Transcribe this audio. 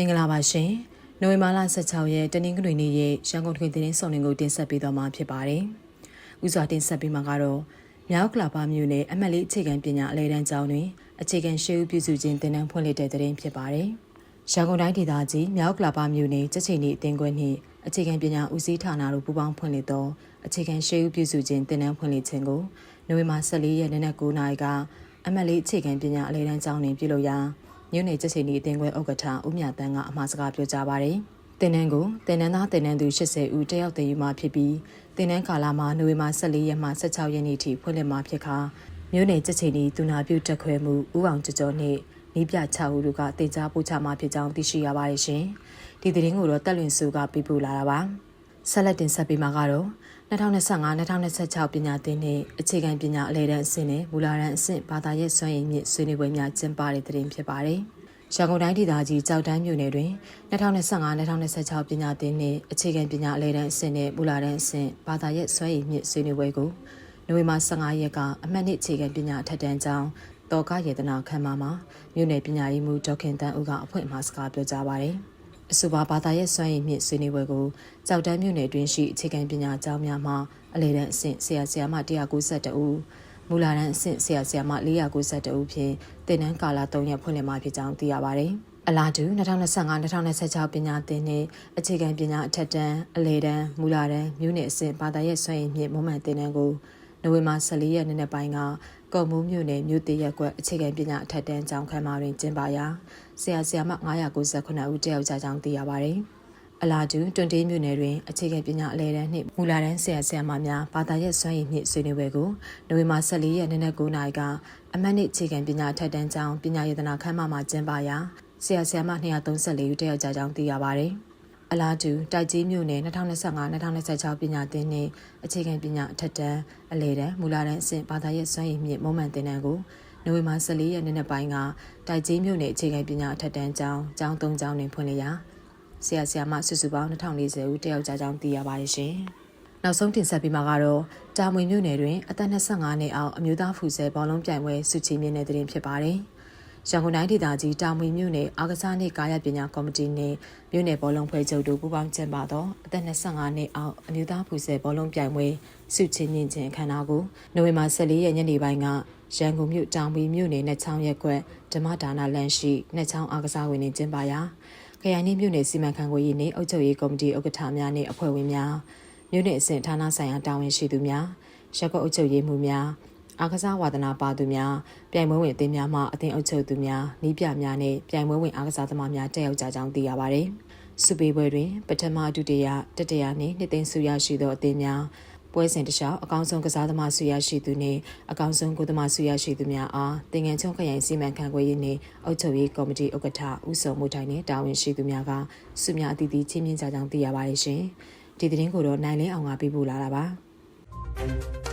မင်္ဂလာပါရှင်။နိုဝင်ဘာလ16ရက်တနင်္ဂနွေနေ့ရဲ့ရန်ကုန်ထွေသတင်းဆောင်လင်းကိုတင်ဆက်ပေးသွားမှာဖြစ်ပါတယ်။ဦးစွာတင်ဆက်ပေးမှာကတော့မြောက်ကလာပါမြို့နယ်အမတ်လေးအခြေခံပညာအလဲတန်းကျောင်းတွင်အခြေခံရှေးဦးပြုစုခြင်းတင်နန်းဖွင့်လှစ်တဲ့သတင်းဖြစ်ပါတယ်။ရန်ကုန်တိုင်းဒေသကြီးမြောက်ကလာပါမြို့နယ်ချက်ချိန်ဤအသင်းခွဲနှင့်အခြေခံပညာဦးစီးဌာနတို့ပူးပေါင်းဖွင့်လှစ်သောအခြေခံရှေးဦးပြုစုခြင်းတင်နန်းဖွင့်လှစ်ခြင်းကိုနိုဝင်ဘာ14ရက်နေ့နက်9:00နာရီကအမတ်လေးအခြေခံပညာအလဲတန်းကျောင်းတွင်ပြုလုပ်ရာ မြို့နယ်ချက်ချင်းဒီအသင်းခွဲဥက္ကဋ္ဌဦးမြတန်းကအမှားစကားပြောကြားပါရယ်။တင်နန်းကိုတင်နန်းသားတင်နန်းသူ80ဦးတက်ရောက်တည်ယူမှာဖြစ်ပြီးတင်နန်းကာလမှာနိုဝင်ဘာ14ရက်မှ16ရက်နေ့ထိဖွင့်လှစ်မှာဖြစ်ခါမြို့နယ်ချက်ချင်းဒီတူနာပြုတက်ခွဲမှုဦးအောင်ကျော်ကျော်နှင့်နီးပြ6ဦးတို့ကတင် जा ပို့ချမှာဖြစ်ကြောင်းသိရှိရပါတယ်ရှင်။ဒီသတင်းကိုတော့တက်လွင်စုကပြပို့လာတာပါ။ ဆက်လက်တင်ဆက်ပေးမှာကတော့2025-2026ပညာသင်နှစ်အခြေခံပညာအလဲတန်းအဆင့်နဲ့မူလာတန်းအဆင့်ဘာသာရေးစွမ်းရည်မြင့်ဆွေးနွေးပွဲများကျင်းပတဲ့တဲ့တင်ဖြစ်ပါတယ်။ရန်ကုန်တိုင်းဒေသကြီးကြောက်တန်းမြို့နယ်တွင်2025-2026ပညာသင်နှစ်အခြေခံပညာအလဲတန်းအဆင့်နဲ့မူလာတန်းအဆင့်ဘာသာရေးစွမ်းရည်မြင့်ဆွေးနွေးပွဲကိုနိုဝင်ဘာ15ရက်ကအမှတ်နှစ်အခြေခံပညာအထက်တန်းကျောင်းတော်ကယေတနာခမ်းမမှာမြို့နယ်ပညာရေးမှူးဒေါက်ခင်တန်းဦးကအဖွင့်အမှာစကားပြောကြားပါတယ်။ အဆိုပါဘာသာရေးစွမ်းရည်မြင့်ဆွေးနွေးပွဲကိုကြောက်တန်းမြို့နယ်တွင်းရှိအခြေခံပညာကျောင်းများမှအလဲတန်းအဆင့်ဆရာဆရာမ192ဦးမူလာတန်းအဆင့်ဆရာဆရာမ492ဦးဖြင့်တင်နန်းကာလ3ရက်ဖွင့်လှစ်မှာဖြစ်ကြောင်းသိရပါတယ်။အလားတူ2025-2026ပညာသင်နှင့်အခြေခံပညာအထက်တန်းအလဲတန်းမူလာတန်းမြို့နယ်အဆင့်ဘာသာရေးစွမ်းရည်မြင့်မွမ်းမံသင်တန်းကို နိုဝင်ဘာ14ရက်နေ့နေ့ပိုင်းကကုံမိုးမြို့နယ်မြို့တရက်ကွက်အခြေခံပညာအထက်တန်းကျောင်းခန်းမတွင်ကျင်းပရာဆရာဆရာမ998ဦးတက်ရောက်ကြကြောင်းသိရပါတယ်။အလားတူတွန်တေးမြို့နယ်တွင်အခြေခံပညာအလဲတန်းနှင့်မူလာတန်းဆရာဆရာမများဘာသာရပ်စွမ်းရည်နှင့်ဆွေးနွေးပွဲကိုနိုဝင်ဘာ14ရက်နေ့နက်9:00နာရီကအမတ်နှင့်အခြေခံပညာအထက်တန်းကျောင်းပညာရေးသနာခန်းမမှာကျင်းပရာဆရာဆရာမ234ဦးတက်ရောက်ကြကြောင်းသိရပါတယ်။ အလားတူတိုက်ကြီးမြို့နယ်2025-2026ပညာသင်နှင့်အခြေခံပညာအထက်တန်းအလဲတန်းမူလာတန်းအဆင့်ဘာသာရေးစွမ်းရည်မြင့်မုံမှန်သင်တန်းကိုနိုဝင်ဘာ14ရက်နေ့နေ့ပိုင်းကတိုက်ကြီးမြို့နယ်အခြေခံပညာအထက်တန်းကျောင်းကျောင်း၃ကျောင်းတွင်ဖွင့်လှစ်ရာဆရာဆရာမစုစုပေါင်း2040ဦးတက်ရောက်ကြကြောင်းသိရပါတယ်ရှင်။နောက်ဆုံးတင်ဆက်ပေးမှာကတော့တာမွေမြို့နယ်တွင်အသက်25နှစ်အောက်အမျိုးသားဖူဆဲဘောလုံးပြိုင်ပွဲစုချီမြင့်တဲ့တွင်ဖြစ်ပါတယ်။ ရန်ကုန်တိုင်းဒေသကြီးတာမွေမြို့နယ်အာကစားနှင့်ကာယပညာကော်မတီနှင့်မြို့နယ်ဘောလုံးဖွဲ့ချုပ်တို့ပူးပေါင်းကျင်းပသောအသက်25နှစ်အောက်အမျိုးသားဖူဆယ်ဘောလုံးပြိုင်ပွဲစုချင်းမြင့်ခြင်းအခမ်းအနားကိုနိုဝင်ဘာ14ရက်ညနေပိုင်းကရန်ကုန်မြို့တောင်ပြည်မြို့နယ်နဲ့ချောင်းရက်ကွက်ဓမ္မဒါနလမ်းရှိနှစ်ချောင်းအာကစားဝင်နေကျင်းပရာခရိုင်နှင့်မြို့နယ်စီမံခန့်ခွဲရေးနှင့်အုပ်ချုပ်ရေးကော်မတီဥက္ကဋ္ဌများနှင့်အဖွဲ့ဝင်များမြို့နယ်အဆင့်ဌာနဆိုင်ရာတာဝန်ရှိသူများရက်ကွက်အုပ်ချုပ်ရေးမှူးများ အားကစားဝါသနာပါသူများပြိုင်ပွဲဝင်အသင်းများမှအသင်းအုပ်ချုပ်သူများနီးပြများနဲ့ပြိုင်ပွဲဝင်အားကစားသမားများတက်ရောက်ကြကြောင်းသိရပါတယ်။စုပေးပွဲတွင်ပထမဒုတိယတတိယနှင့်နှစ်သိန်းစုရရှိသောအသင်းများပွဲစဉ်တစ်လျှောက်အကောင်းဆုံးကစားသမားဆုရရှိသူနှင့်အကောင်းဆုံးကုသမားဆုရရှိသူများအားတင်ငန်းချုံခရိုင်စီမံခန့်ခွဲရေးနှင့်အုပ်ချုပ်ရေးကော်မတီဥက္ကဋ္ဌဦးစုံမှုထိုင်နှင့်တာဝန်ရှိသူများကဆုများအသီးသီးချင်းမြင့်ကြကြောင်းသိရပါတယ်ရှင်။ဒီသတင်းကိုတော့နိုင်လင်းအောင်ကပြပို့လာတာပါ။